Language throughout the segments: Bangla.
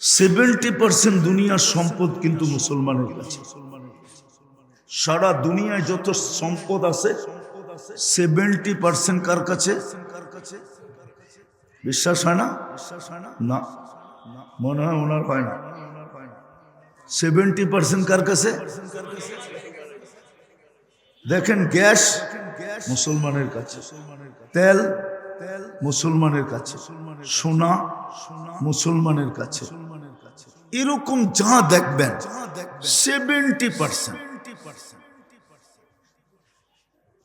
সেভেন্টি পার্সেন্ট দুনিয়ার সম্পদ কিন্তু মুসলমানের কাছে। সারা দুনিয়ায় যত সম্পদ আছে, সেভেন্টি পার্সেন্ট কার কাছে? বিশ্বাস হয় না? না। মনে হয় ওনার হয় না। সেভেন্টি পার্সেন্ট কার কাছে? দেখেন গ্যাস মুসলমানের কাছে। তেল তেল মুসলমানের কাছে। সোনা মুসলমানের কাছে। এরকম যা দেখবেন সেভেন্টি পার্সেন্ট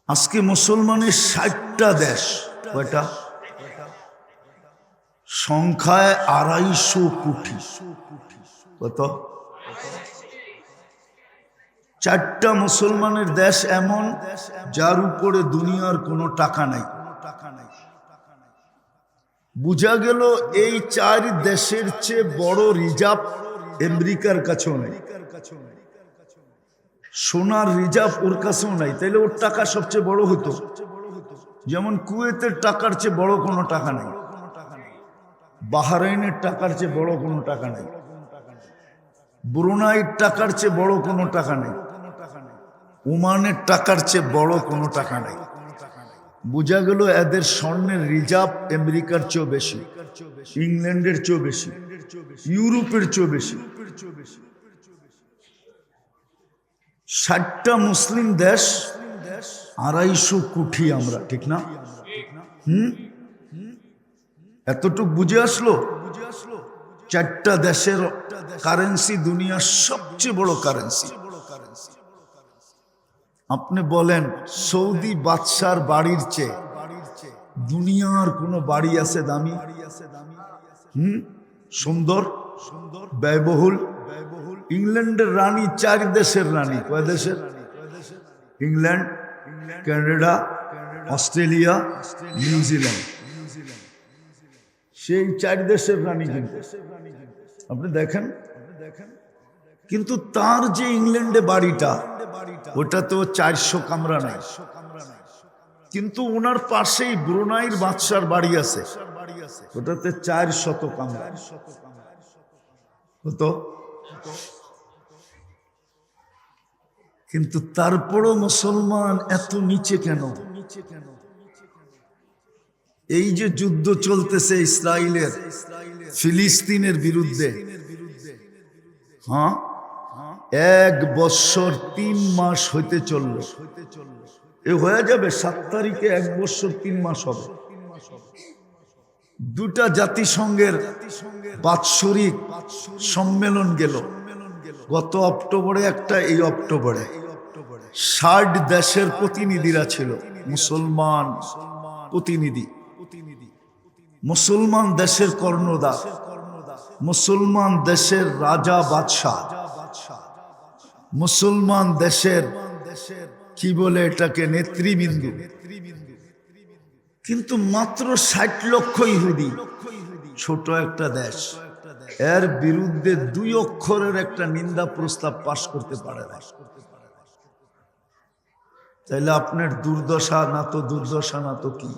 আজকে মুসলমানের ষাটটা দেশ, কয়টা? সংখ্যায় আড়াইশো কোটি। কত? চারটা মুসলমানের দেশ এমন, যার উপরে দুনিয়ার কোনো টাকা নাই। বুঝা গেল এই চার দেশের চেয়ে বড় রিজার্ভ আমেরিকার কাছেও সোনার রিজার্ভ ওর কাছেও নাই। তাইলে ওর টাকা সবচেয়ে বড় হতো। যেমন কুয়েতের টাকার চেয়ে বড় কোনো টাকা নাই। বাহারাইনের টাকার চেয়ে বড় কোনো টাকা নেই। ব্রুনাইয়ের টাকার চেয়ে বড় কোনো টাকা নেই। ওমানের টাকার চেয়ে বড় কোনো টাকা নেই। বোঝা গেল এদের স্বর্ণের রিজার্ভ আমেরিকার চেয়েও বেশি, ইংল্যান্ডের চেয়েও বেশি, ইউরোপের চেয়েও বেশি। ষাটটা মুসলিম দেশ, আড়াইশো কোটি আমরা, ঠিক না? হুম? এতটুক বুঝে আসলো? চারটা দেশের কারেন্সি দুনিয়ার সবচেয়ে বড় কারেন্সি আপনি বলেন, সৌদি বাদশার বাড়ির চেয়ে দুনিয়ার কোনো বাড়ি আছে দামি? হুম? সুন্দর? সুন্দর ব্যয়বহুল? ব্যয়বহুল ইংল্যান্ডের রানী চার দেশের রানী। কয় দেশের? England Canada Australia, New Zealand. সেই চার দেশের রানী কিন্তু। আপনি দেখেন দেখেন? কিন্তু তার যে ইংল্যান্ডে বাড়িটা ওটা তো চারশো কামরা নাই। কিন্তু ওনার পাশেই ব্রুনাইর বাদশার বাড়ি আছে। ওটাতে চার শত কামরা। হতো। কিন্তু তারপরও মুসলমান এত নিচে কেন? নিচে কেন এই যে যুদ্ধ চলতেছে ইসরায়েলের ফিলিস্তিনের বিরুদ্ধে। হ্যাঁ? এক বৎসর তিন মাস হইতে চলল। এ হয়ে যাবে সাত তারিখে এক বৎসর তিন মাস হবে। দুটা জাতিসংঘের বাৎসরিক সম্মেলন গেল। গত অক্টোবরে একটা, এই অক্টোবরে ষাট দেশের প্রতিনিধিরা ছিল, মুসলমান প্রতিনিধি। মুসলমান দেশের কর্ণদা মুসলমান দেশের রাজা বাদশাহ। মুসলমান দেশের কি বলে এটাকে নেতৃবৃন্দ? কিন্তু মাত্র ষাট লক্ষ ইহুদি, ছোট একটা দেশ। এর বিরুদ্ধে দুই অক্ষরের একটা নিন্দা প্রস্তাব পাশ করতে পারে না। তাইলে আপনার দুর্দশা না তো দুর্দশা না তো কি?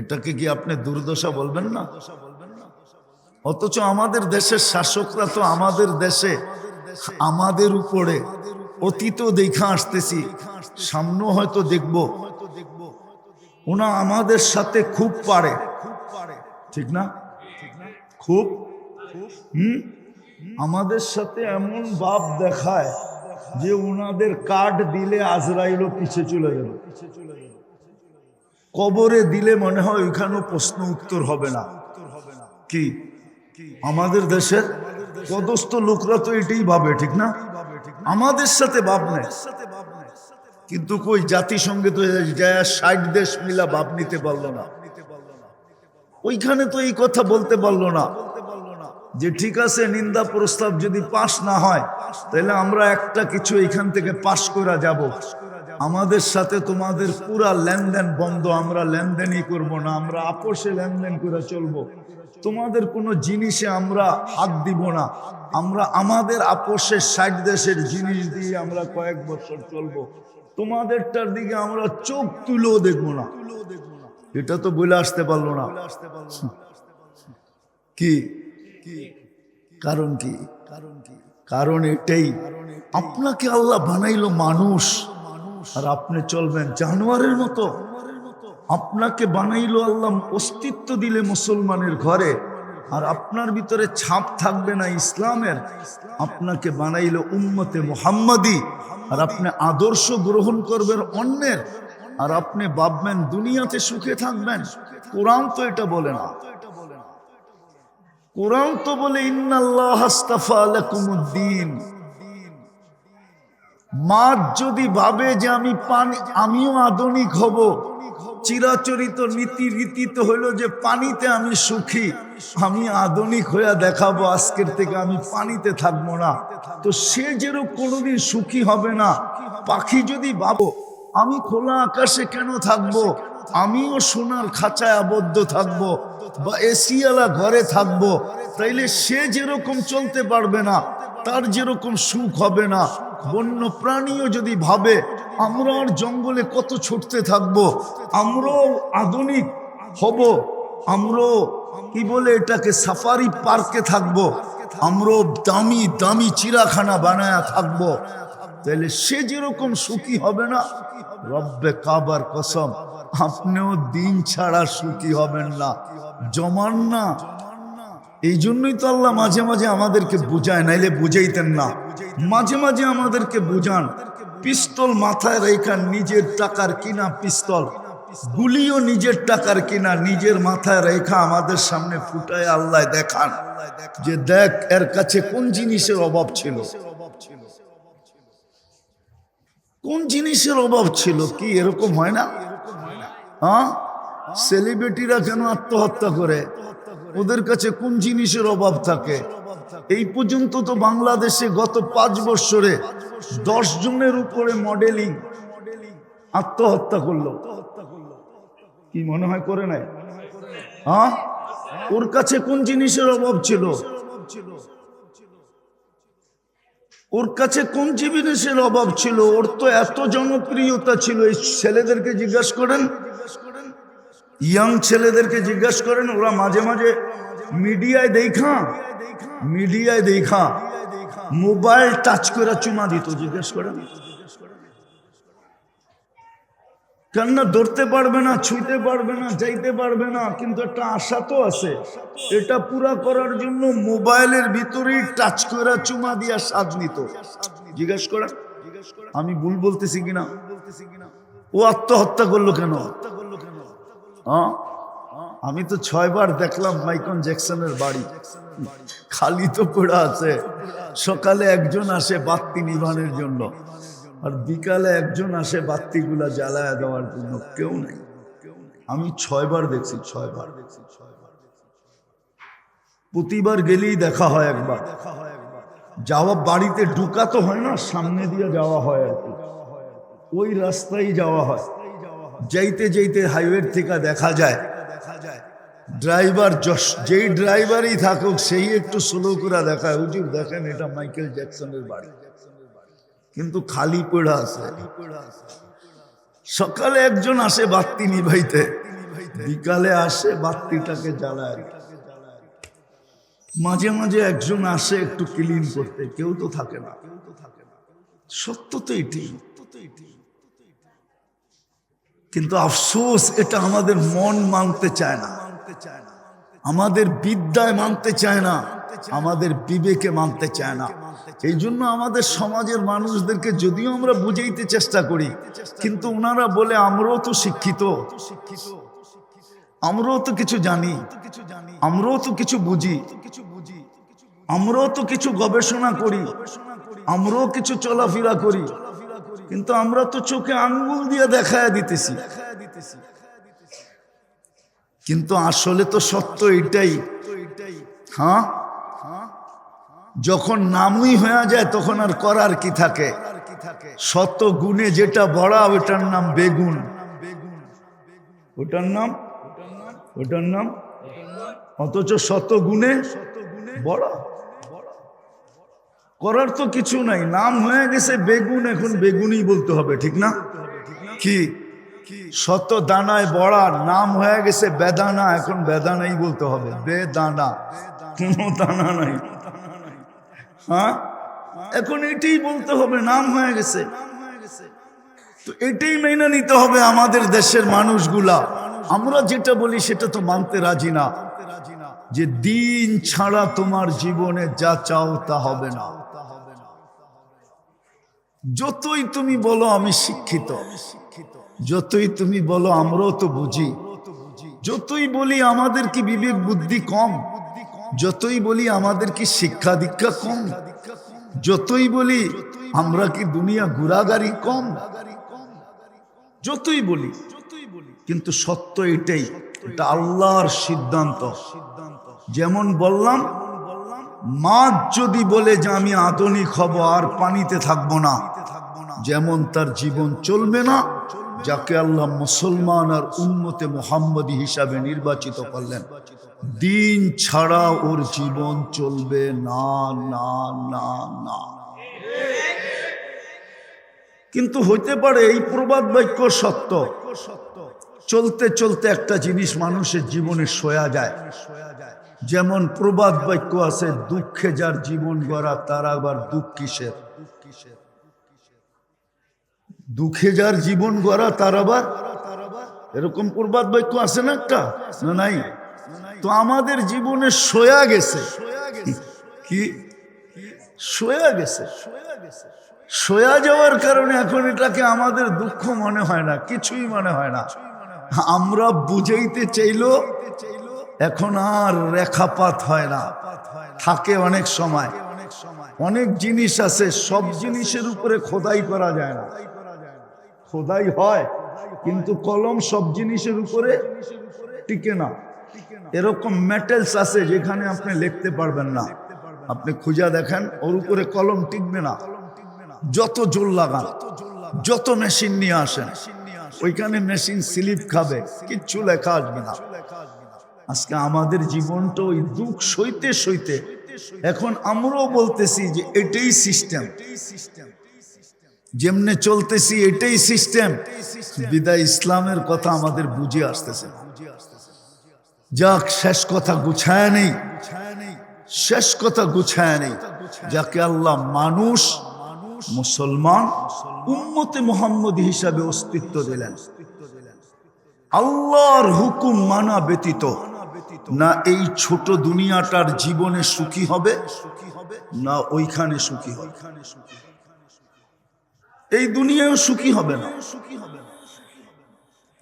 এটাকে কি আপনি দুর্দশা বলবেন না? অথচ আমাদের দেশের শাসকরা তো আমাদের দেশে আমাদের উপরে অতীত দেখা আসতেছি। সামনেও হয়তো দেখব। ওনা আমাদের সাথে খুব পারে। ঠিক না? খুব? হুম? আমাদের সাথে এমন ভাব দেখায় যে ওনাদের কাঠ দিলে আজরাইলও পিছে চলে গেল কবরে দিলে মনে হয় ওইখানেও প্রশ্ন উত্তর হবে না। কি? আমাদের দেশের পদস্থ লোকরা তো এটাই ভাবে, ঠিক না? আমাদের সাথে ভাব নেয় কিন্তু কই জাতিসংঘে তো ষাট দেশ মিলা ভাব নিতে পারল না। ওইখানে তো এই কথা বলতে পারল না। যে ঠিক আছে, নিন্দা প্রস্তাব যদি পাশ না হয়, তাহলে আমরা একটা কিছু এখান থেকে পাশ করা যাব। আমাদের সাথে তোমাদের পুরা লেনদেন বন্ধ, আমরা লেনদেনই করব না, আমরা আপোষে লেনদেন করে চলবো। তোমাদের কোনো জিনিসে আমরা হাত দিব না। আমরা আমাদের আপোষের ষাট দেশের জিনিস দিয়ে আমরা কয়েক বছর চলবো। তোমাদেরটার দিকে আমরা চোখ তুলেও দেখব না। এটা তো বলে আসতে পারল না। কি কারণ কি? কারণ কি? কারণ এটাই। আপনাকে আল্লাহ বানাইলো মানুষ। আর আপনি চলবেন জানোয়ারের মতো। আপনাকে বানাইলো আল্লাহ অস্তিত্ব দিলে মুসলমানের ঘরে, আর আপনার ভিতরে ছাপ থাকবে না ইসলামের। আপনাকে বানাইলো উম্মতে মোহাম্মদি, আর আপনি আদর্শ গ্রহণ করবেন অন্যের। আর আপনি ভাববেন দুনিয়াতে সুখে থাকবেন। কোরআন তো এটা বলে না। কোরআন তো বলে, ইন্নাল্লাহ হাস্তাফা আলাকুমুদ্দিন মাছ যদি ভাবে যে আমি পানি, আমিও আধুনিক হব চিরাচরিত নীতি রীতি তো হইল যে পানিতে আমি সুখী। আমি আধুনিক হইয়া দেখাবো আজকের থেকে আমি পানিতে থাকব না। তো সে যেরকম কোনোদিন সুখী হবে না, পাখি যদি ভাবো, আমি খোলা আকাশে কেন থাকব? আমিও সোনার খাঁচায় আবদ্ধ থাকব বা এসিওয়ালা ঘরে থাকব? তাইলে সে যেরকম চলতে পারবে না তার যেরকম সুখ হবে না বন্য প্রাণীও যদি ভাবে আমরা আর জঙ্গলে কত ছুটতে থাকব, আমরাও আধুনিক হব, আমরাও কি বলে এটাকে, সাফারি পার্কে থাকব, আমরাও দামি দামি চিড়াখানা বানায়া থাকব। তাহলে সে যেরকম সুখী হবে না, রব্বে কাবার কসম, আপনিও দিন ছাড়া সুখী হবেন না। জমান না এই জন্যই তো আল্লাহ মাঝে মাঝে আমাদেরকে বুঝায়, নাইলে বুঝাইতেন না। মাঝে মাঝে আমাদেরকে বুঝান, পিস্তল মাথায় রেখা নিজের টাকার কিনা পিস্তল, গুলিও নিজের টাকার কিনা নিজের মাথায় রেখা আমাদের সামনে ফুটায় আল্লাহ দেখান। যে দেখ, এর কাছে কোন জিনিসের অভাব ছিল? কোন জিনিসের অভাব ছিল? কি এরকম হয় না? হ্যাঁ? সেলিব্রিটিরা কেন আত্মহত্যা করে? ওদের কাছে কোন জিনিসের অভাব থাকে? এই পর্যন্ত তো বাংলাদেশে গত পাঁচ বছরে দশ জনের উপরে মডেলিং আত্মহত্যা করল। কি মনে হয় করে নাই? হ্যাঁ? ওর কাছে কোন জিনিসের অভাব ছিল? ওর কাছে কোন জিনিসের অভাব ছিল? ওর তো এত জনপ্রিয়তা ছিল। এই ছেলেদেরকে জিজ্ঞাসা করেন ইয়াং ছেলেদেরকে জিজ্ঞাসা করেন, ওরা মাঝে মাঝে মিডিয়ায় দেখা মিডিয়ায় দেখা, মোবাইল টাচ করে চুমা দিত, জিজ্ঞেস করেন। কেননা ধরতে পারবে না ছুঁতে পারবে না, যাইতে পারবে না, কিন্তু একটা আশা তো আছে। এটা পুরা করার জন্য মোবাইলের ভিতরেই টাচ করে চুমা দিয়া স্বাদ নিত। জিজ্ঞেস করেন, আমি ভুল বলতেছি কিনা? ও আত্মহত্যা করল কেন? হ্যাঁ? আমি তো ছয়বার দেখলাম মাইকন জ্যাকসনের বাড়ি। খালি তো পড়া আছে। সকালে একজন আসে বাত্তি নিবানের জন্য আর বিকালে একজন আসে বাত্তিগুলা জ্বালায় দেওয়ার জন্য। কেউ নেই। আমি ছয়বার দেখছি ছয়বার দেখছি, ছয়বার। প্রতিবার গেলেই দেখা হয় একবার। যাওয়া বাড়িতে ঢুকা তো হয় না, সামনে দিয়ে যাওয়া হয় আর কি। ওই রাস্তায় যাওয়া হয়। যাইতে যাইতে হাইওয়ে থেকে দেখা যায় দেখা যায় ড্রাইভার যশ, যেই ড্রাইভারই থাকুক, সেই একটু স্লো করে দেখায়, হুজুর, দেখেন এটা মাইকেল জ্যাকসনের বাড়ি। কিন্তু খালি পড়া আছে। সকালে একজন আসে বাত্তি নিভাইতে, বিকালে আসে বাত্তিটাকে জ্বালায়। মাঝে মাঝে একজন আসে একটু ক্লিন করতে, কেউ তো থাকে না। সত্য তো এটি সত্য তো এটি। কিন্তু আফসোস, এটা আমাদের মন মানতে চায় না। আমাদের বিদ্যায় মানতে চায় না, আমাদের বিবেকে মানতে চায় না। এই জন্য আমাদের সমাজের মানুষদেরকে যদিও আমরা বুঝাইতে চেষ্টা করি, কিন্তু ওনারা বলে, আমরাও তো শিক্ষিত। আমরাও তো কিছু জানি। আমরাও তো কিছু বুঝি। আমরাও তো কিছু গবেষণা করি। আমরাও কিছু চলাফেরা করি। কিন্তু আমরা তো চোখে আঙ্গুল দিয়ে দেখায় দিতেছি। কিন্তু আসলে তো সত্য এটাই। হ্যাঁ? যখন নামই হয়ে যায়, তখন আর করার কি থাকে? শত গুণে যেটা বড়া, ওটার নাম বেগুন। ওটার নাম? ওটার নাম? অথচ শত গুণে বড়। করার তো কিছু নাই। নাম হয়ে গেছে বেগুন, এখন বেগুনই বলতে হবে, ঠিক না? কি? শত দানায় বড়া, নাম হয়ে গেছে বেদানা, এখন বেদানাই বলতে হবে। বেদানা। কোনো দানা নাই। হ্যাঁ? এখন এটাই বলতে হবে, নাম হয়ে গেছে। তো এটাই মেনে নিতে হবে আমাদের দেশের মানুষগুলা। আমরা যেটা বলি সেটা তো মানতে রাজি না। যে দিন ছাড়া তোমার জীবনে যা চাও তা হবে না। যতই তুমি বলো আমি শিক্ষিত, যতই তুমি বলো আমরাও তো বুঝি। যতই বলি আমাদের কি বিবেক বুদ্ধি কম, যতই বলি আমাদের কি শিক্ষা দীক্ষা কম, যতই বলি আমরা কি দুনিয়া ঘোরাগাড়ি কম, যতই বলি, কিন্তু সত্য এটাই, এটা আল্লাহর সিদ্ধান্ত। যেমন বললাম মাছ যদি বলে যে আমি আধুনিক হব, আর পানিতে থাকব না, যেমন তার জীবন চলবে না, যাকে আল্লাহ মুসলমান আর উন্মতে মোহাম্মদী হিসাবে নির্বাচিত করলেন। দিন ছাড়া ওর জীবন চলবে না না না না। কিন্তু হইতে পারে এই প্রবাদ বাক্য সত্য। চলতে চলতে একটা জিনিস মানুষের জীবনে সয়া যায়। যেমন প্রবাদ বাক্য আছে, দুঃখে যার জীবন গড়া, তার আবার দুঃখ কিসের? দুঃখে যার জীবন গড়া, তার আবার? এরকম প্রবাদ বাক্য আছে না একটা? না নাই? তো আমাদের জীবনে সয়া গেছে। কি? সয়া গেছে। সয়া যাওয়ার কারণে এখন এটাকে আমাদের দুঃখ মনে হয় না, কিছুই মনে হয় না। আমরা বুঝাইতে চাইলো এখন আর রেখাপাত হয় না। থাকে অনেক সময়। অনেক জিনিস আছে, সব জিনিসের উপরে খোদাই করা যায় না। খোদাই হয়, কিন্তু কলম সব জিনিসের উপরে টিকে না। এরকম মেটেলস আছে যেখানে আপনি লিখতে পারবেন না। আপনি খুঁজা দেখেন, ওর উপরে কলম টিকবে না। যত জোর লাগান, যত মেশিন নিয়ে আসেন, ওইখানে মেশিন স্লিপ খাবে, কিচ্ছু লেখা আসবে না। আজকে আমাদের জীবনটা ওই দুঃখ সইতে সইতে এখন আমরাও বলতেছি যে এটাই সিস্টেম যেমনে চলতেছি এটাই সিস্টেম বিদায় ইসলামের কথা আমাদের বুঝে আসতেছে। যাক, শেষ কথা গুছায় নেই। শেষ কথা গুছায় নেই। যাকে আল্লাহ মানুষ, মুসলমান, উম্মতে মোহাম্মদ হিসাবে অস্তিত্ব দিলেন। আল্লাহর হুকুম মানা ব্যতীত না এই ছোট দুনিয়াটার জীবনে সুখী হবে, না ওইখানে সুখী হবে। এই দুনিয়াও সুখী হবে না।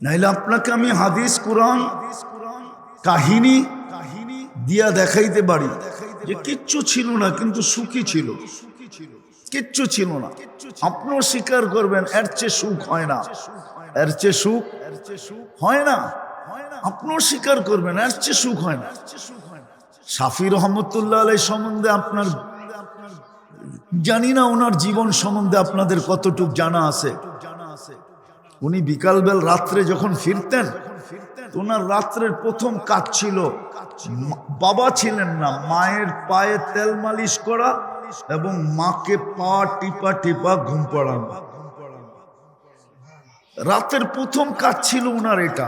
নাইলে আপনাকে আমি হাদিস, কোরআন, কাহিনী দিয়া দেখাইতে পারি যে কিচ্ছু ছিল না, কিন্তু সুখী ছিল। কিচ্ছু ছিল না। আপনিও স্বীকার করবেন, এর চেয়ে সুখ হয় না। এর চেয়ে সুখ হয় না। আপনিও স্বীকার করবেন এর চেয়ে সুখ হয় না। সাফি রহমতুল্লাহ আলাই সম্বন্ধে আপনার, জানি না ওনার জীবন সম্বন্ধে আপনাদের কতটুক জানা আছে। উনি বিকালবেল রাত্রে যখন ফিরতেন, ওনার রাত্রের প্রথম কাজ ছিল, বাবা ছিলেন না, মায়ের পায়ে তেল মালিশ করা এবং মাকে পা টিপা টিপা ঘুম পাড়ানো। রাতের প্রথম কাজ ছিল উনার এটা।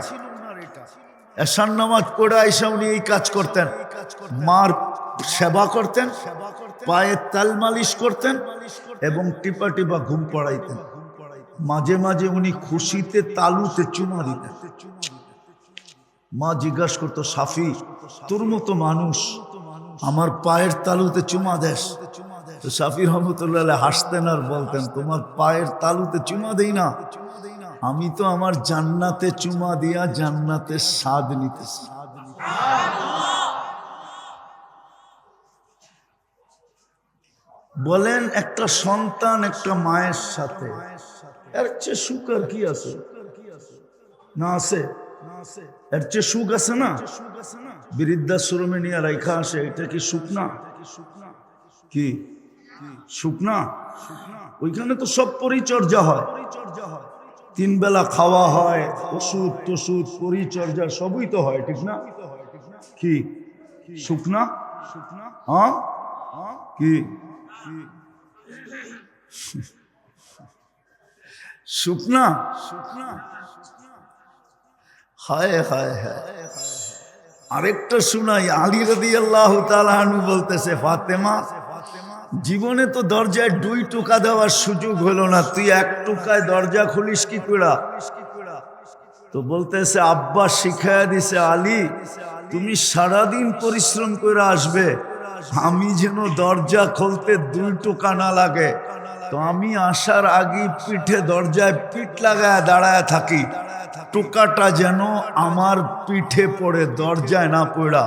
এসান নামাজ পড়ে আইসা উনি এই কাজ করতেন। মার সেবা করতেন পায়ে তেল মালিশ করতেন এবং টিপা টিপা ঘুম পড়াইতেন। মাঝে মাঝে উনি খুশিতে তালুতে চুমা দিতেন। মা জিজ্ঞাসা করতো, সাফি, তোর মতো মানুষ আমার পায়ের তালুতে চুমা দেশ সাফি রহমতুল্লাহ হাসতেন আর বলতেন, তোমার পায়ের তালুতে চুমা দেই না। আমি তো আমার জান্নাতে চুমা দিয়া জান্নাতে স্বাদ নিতেছি। বলেন একটা সন্তান একটা মায়ের সাথে, এর চেয়ে সুখ আর কি আছে? না আছে? এর চেয়ে সুখ আছে না? বৃদ্ধাশ্রমে নিয়ে রেখা আসে, এটা কি সুখ না? কি? সুখ না? ওইখানে তো সব পরিচর্যা হয় পরিচর্যা হয়। তিন বেলা খাওয়া হয়, ওষুধ টষুধ, পরিচর্যা সবই তো হয়, ঠিক না? কি? সুখ না হ্যাঁ? কি? শুকনা? হায় হায় হায়। আরেকটা শুনাই, আলী রদি আল্লাহ তালু বলতেছে, ফাতেমা জীবনে তো দরজায় দুই টোকা দেওয়ার সুযোগ হলো না। তুই এক টোকায় দরজা খুলিস কি করে? তো বলতেছে, আব্বা শিখায়া দিছে, আলী, তুমি সারাদিন পরিশ্রম করে আসবে। আমি যেন দরজা খুলতে দুই টোকা না লাগে। তো আমি আসার আগে পিঠে দরজায় পিঠ লাগায় দাঁড়ায় থাকি। টোকাটা যেন আমার পিঠে পড়ে, দরজায় না পড়া।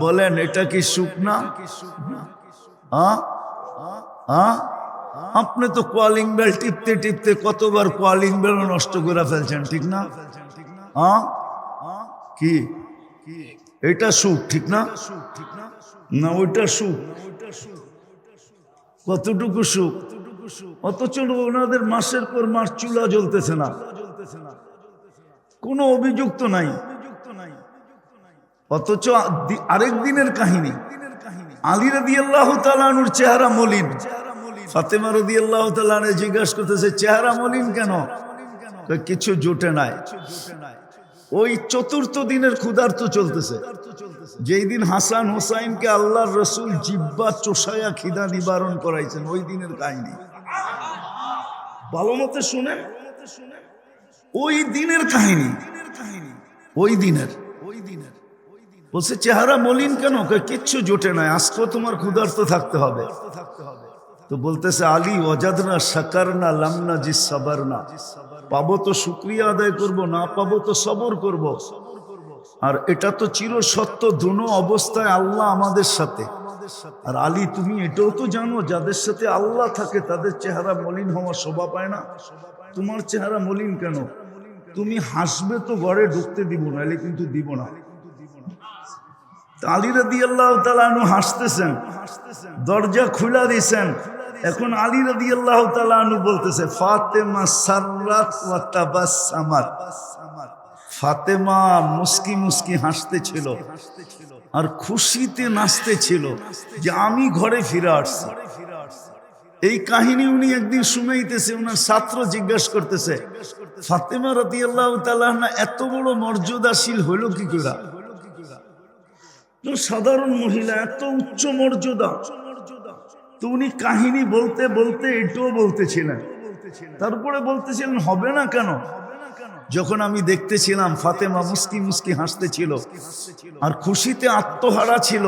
বলেন, এটা কি সুখ না হ্যাঁ? হ্যাঁ? আপনি তো কলিং বেল টিপতে টিপতে কতবার কলিং বেল নষ্ট করে ফেলছেন, ঠিক না? হ্যাঁ? কি? এটা সুখ, ঠিক না? না, ওইটা সুখ। কতটুকু সুখ? অথচ ওনাদের মাসের পর মাস চুলা জ্বলতেছে না। কোনো অভিযোগ তো নাই। অথচ আরেক দিনের কাহিনী। আলী রদি আল্লাহ তালানুর চেহারা মলিন। ফাতেমা রদি আল্লাহ তালানে জিজ্ঞাসা করতেছে, চেহারা মলিন কেন? কিছু জোটে নাই। ওই চতুর্থ দিনের ক্ষুধার্ত চলতেছে। যেই দিন হাসান হোসাইনকে আল্লাহর রসুল জিব্বা চোষায়া খিদা নিবারণ করাইছেন, ওই দিনের কাহিনী। ভালো মতে শুনেন, ওই দিনের কাহিনী, ওই দিনের। ওই দিনের বলছে, চেহারা মলিন কেন? কিচ্ছু জোটে নাই, আজকেও তোমার ক্ষুধার্ত থাকতে হবে থাকতে হবে। তো বলতেছে, আলী অজাদনা সাকার না লামনা জি সাবার না পাবো তো শুক্রিয়া আদায় করব, না পাবো তো সবর করব। আর এটা তো চির সত্য, দুনো অবস্থায় আল্লাহ আমাদের সাথে। আর আলী, তুমি এটাও তো জানো, যাদের সাথে আল্লাহ থাকে, তাদের চেহারা মলিন হওয়ার শোভা পায় না। তোমার চেহারা মলিন কেন? তুমি হাসবে তো ঘরে ঢুকতে দিব না এলে কিন্তু দিব না। আলী রাদি আল্লাহ তালু হাসতেছেন, দরজা খুলা দিছেন এখন আলী রাদি আল্লাহ তালু বলতেছে, ফাতেমা তাবাসসামাত ফাতেমা মুস্কি মুস্কি হাসতে ছিল আর খুশিতে নাচতে ছিল যে আমি ঘরে ফিরে আসছি। এই কাহিনী উনি একদিন শুনাইতেছে ওনার ছাত্র জিজ্ঞাসা করতেছে, ফাতেমা রতি আল্লাহ তালা এত বড় মর্যাদাশীল হইল কি করে সাধারণ মহিলা, এত উচ্চ মর্যাদা। তো উনি কাহিনী বলতে বলতে এটাও বলতেছিলেন। তারপরে বলতেছিলেন হবে না কেন? যখন আমি দেখতেছিলাম, ফাতেমা মুস্কি মুস্কি হাসতেছিল আর খুশিতে আত্মহারা ছিল।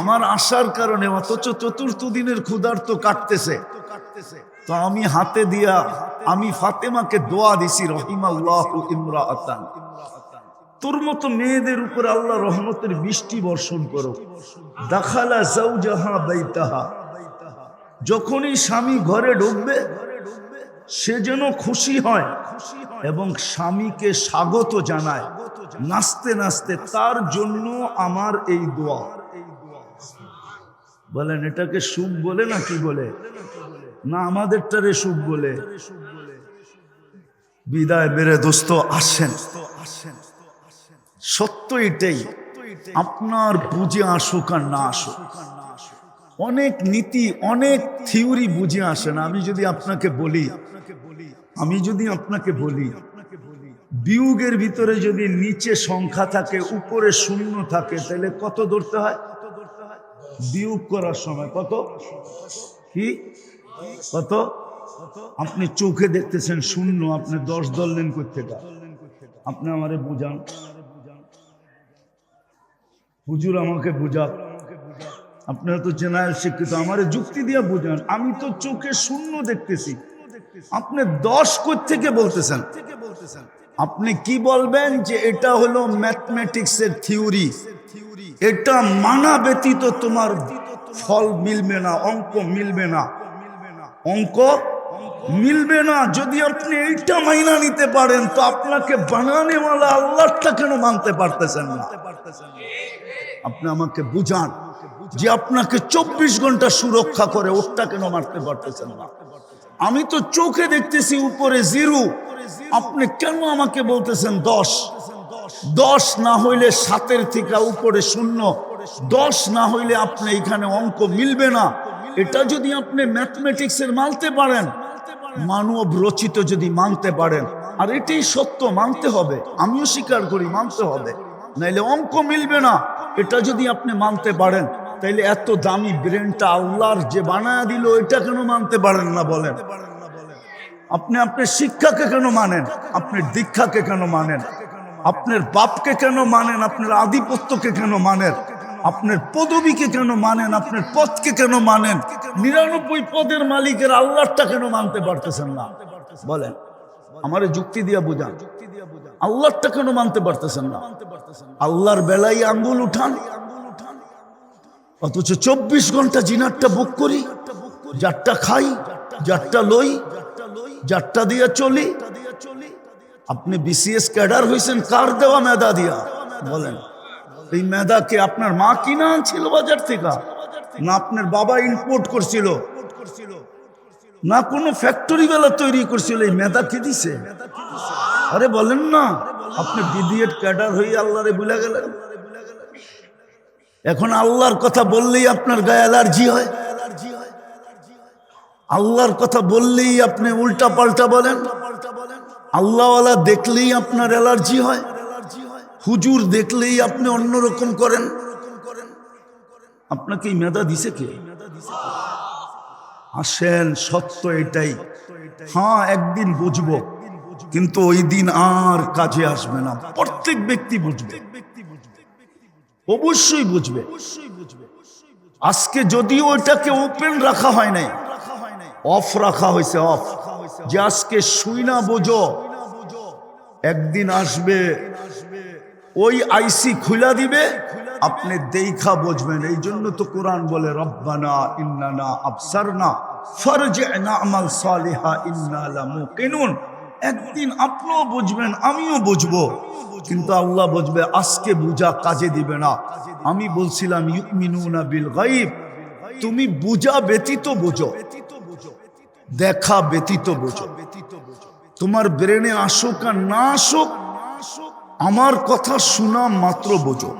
আমার আসার কারণে অথচ চতুর্থ দিনের ক্ষুধার্ত কাটতেছে। তো আমি হাতে দিয়া, আমি ফাতেমাকে দোয়া দিছি, রহিমাল্লাহ ইমরা আতান তোর মতো মেয়েদের উপর আল্লাহ রহমতের বৃষ্টি বর্ষণ করো। দাখালা জাহা বাইতাহা। যখনই স্বামী ঘরে ঢুকবে, সে যেন খুশি হয় এবং স্বামীকে স্বাগত জানায়। নাচতে নাচতে তার জন্য আমার এই দোয়া। বলেন, এটাকে সুখ বলে না কি বলে? না, আমাদেরটারে সুখ বলে। বিদায় বেড়ে দোস্ত, আসেন। সত্য এটাই, আপনার বুঝে আসুক আর না আসুক। অনেক নীতি, অনেক থিওরি বুঝে আসে না। আমি যদি আপনাকে বলি, আমি যদি আপনাকে বলি, বিয়োগের ভিতরে যদি নিচে সংখ্যা থাকে, উপরে শূন্য থাকে, তাহলে কত ধরতে হয়? বিয়োগ করার সময় কত? কি? কত? আপনি চোখে দেখতেছেন শূন্য, আপনি দশ ধরলেন করতে আপনি আমারে বুঝান। হুজুর আমাকে বুঝাক। আপনারা তো জেনারেল শিক্ষিত, আমার যুক্তি দিয়ে বুঝান। আমি তো চোখে শূন্য দেখতেছি। আপনি দশ থেকে বলতেছেন? আপনি কি বলবেন যে এটা হলো ম্যাথমেটিক্স এর থিওরি? এটা মানা ব্যতীত তোমার ফল মিলবে না, অঙ্ক মিলবে না। অঙ্ক মিলবে না। যদি আপনি এইটা মাইনা নিতে পারেন, তো আপনাকে বানানেওয়ালা আল্লাহটা কেন মানতে পারতেছেন না? আপনি আমাকে বুঝান। যে আপনাকে চব্বিশ ঘণ্টা সুরক্ষা করে ওটা কেন মারতে পারতেছেন না? আমি তো চোখে দেখতেছি উপরে জিরো। আপনি কেন আমাকে বলতেছেন দশ? দশ না হইলে সাতের থেকে উপরে শূন্য। দশ না হইলে আপনি এখানে অঙ্ক মিলবে না। এটা যদি আপনি ম্যাথমেটিক্সের মানতে পারেন, মানব রচিত যদি মানতে পারেন, আর এটাই সত্য, মানতে হবে। আমিও স্বীকার করি, মানতে হবে। নাইলে অঙ্ক মিলবে না। এটা যদি আপনি মানতে পারেন তাইলে এত দামি ব্রেনটা আল্লাহর যে বানায় দিল, এটা কেন মানতে পারেন না বলেন? আপনি আপনার শিক্ষাকে কেন মানেন? আপনার দীক্ষাকে কেন মানেন? আপনার বাপকে কেন মানেন? আপনার আধিপত্যকে কেন মানেন? আপনার পদবীকে কেন মানেন? আপনার পদকে কেন মানেন? নিরানব্বই পদের মালিকের আল্লাহটা কেন মানতে পারতেছেন না? বলেন। আমার যুক্তি দিয়া বুঝান। আল্লাহটা কেন মানতে পারতেছেন না? আল্লাহর বেলায় আঙ্গুল উঠান। অথচ চব্বিশ ঘণ্টা জিনারটা বুক করি, যারটা খাই, যারটা লই, যারটা দিয়ে চলি। আপনি বিসিএস ক্যাডার হয়েছেন কার দেওয়া মেধা দিয়া? বলেন। এই মেধাকে আপনার মা কিনা আনছিল বাজার থেকে? না আপনার বাবা ইম্পোর্ট করছিল? না কোনো ফ্যাক্টরি বেলা তৈরি করছিল? এই মেধা কে দিছে? আরে বলেন না, আপনি বিডিএড ক্যাডার হয়ে আল্লাহরে ভুলে গেলেন। এখন আল্লাহর কথা বললেই আপনার গায়ে অ্যালার্জি হয়। আল্লাহর কথা বললেই আপনি উল্টা পাল্টা বলেন। আল্লাহওয়ালা দেখলেই আপনার অ্যালার্জি হয়। হুজুর দেখলেই আপনি অন্যরকম করেন। আপনাকে এই মেধা দিছে কে? আসেন, সত্য এটাই। হ্যাঁ একদিন বুঝব, কিন্তু ওই দিন আর কাজে আসবে না। প্রত্যেক ব্যক্তি বুঝবে। অবশ্যই বুঝবে। আজকে যদিও এটাকে ওপেন রাখা হয় নাই অফ রাখা হয়েছে অফ যে আজকে শুই না বোঝো, একদিন আসবে, ওই আইসি খুলা দিবে, আপনি দেখা বুঝবেন। এই জন্য তো কোরআন বলে, রব্বানা ইন্নানা আফসারনা ফারজি'না আমাল সালিহা ইন্না লামুকিনুন একদিন আপনিও বুঝবেন, আমিও বুঝব। কিন্তু আল্লাহ বুঝবে, আজকে বুঝা কাজে দিবে না। আমি বলছিলাম, ইউমিনুনা বিল গাইব তুমি বুঝা ব্যতীত বুঝো। দেখা ব্যতীত বুঝো। তোমার ব্রেনে আসুক আর না আসুক, আমার কথা শোনা মাত্র বোঝো।